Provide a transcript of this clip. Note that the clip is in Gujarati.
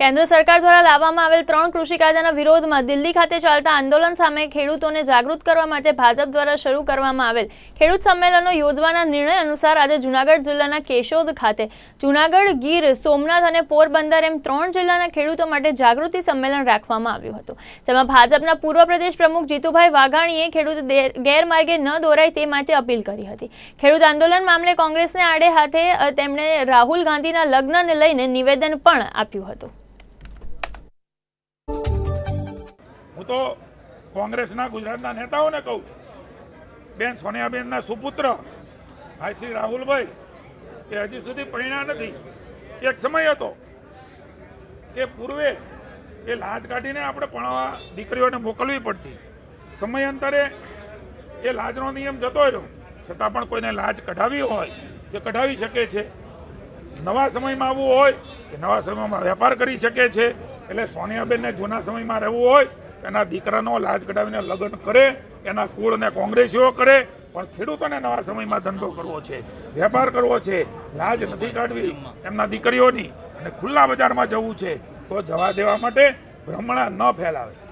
કેન્દ્ર સરકાર દ્વારા લાવવામાં આવેલ ત્રણ કૃષિ કાયદાના વિરોધમાં દિલ્હી ખાતે ચાલતા આંદોલન સામે ખેડૂતોને જાગૃત કરવા માટે ભાજપ દ્વારા શરૂ કરવામાં આવેલ ખેડૂત સંમેલનો યોજવાના નિર્ણય અનુસાર આજે જૂનાગઢ જિલ્લાના કેશોદ ખાતે જૂનાગઢ ગીર, સોમનાથ અને પોરબંદર એમ ત્રણ જિલ્લાના ખેડૂતો માટે જાગૃતિ સંમેલન રાખવામાં આવ્યું હતું, જેમાં ભાજપના પૂર્વ પ્રદેશ પ્રમુખ જીતુભાઈ વાઘાણીએ ખેડૂત ગેરમાર્ગે ન દોરાય તે માટે અપીલ કરી હતી. ખેડૂત આંદોલન મામલે કોંગ્રેસને આડે હાથે તેમણે રાહુલ ગાંધીના લગ્નને લઈને નિવેદન પણ આપ્યું હતું. હું તો કોંગ્રેસના ગુજરાતના નેતાઓને કહું છું. બેન સોનિયાબેનના સુપુત્ર ભાઈ શ્રી રાહુલભાઈ, એ હજી સુધી પરિણા નથી. એક સમય હતો કે પૂર્વે એ લાજ કાઢીને આપણે ભણાવવા દીકરીઓને મોકલવી પડતી. સમયાંતરે એ લાજનો નિયમ જતો રહ્યો. છતાં પણ કોઈને લાજ કઢાવી હોય તે કઢાવી શકે છે. નવા સમયમાં આવવું હોય કે નવા સમયમાં વેપાર કરી શકે છે. એટલે સોનિયાબેનને જૂના સમયમાં રહેવું હોય એના દીકરાનો લાજ કઢાવીને લગ્ન કરે, એના કુળને કોંગ્રેસીઓ કરે, પણ ખેડૂતોને નવા સમયમાં ધંધો કરવો છે, વેપાર કરવો છે, લાજ નથી કાઢવી એમના દીકરીઓની અને ખુલ્લા બજારમાં જવું છે, તો જવા દેવા માટે ભ્રમણા ન ફેલાવે.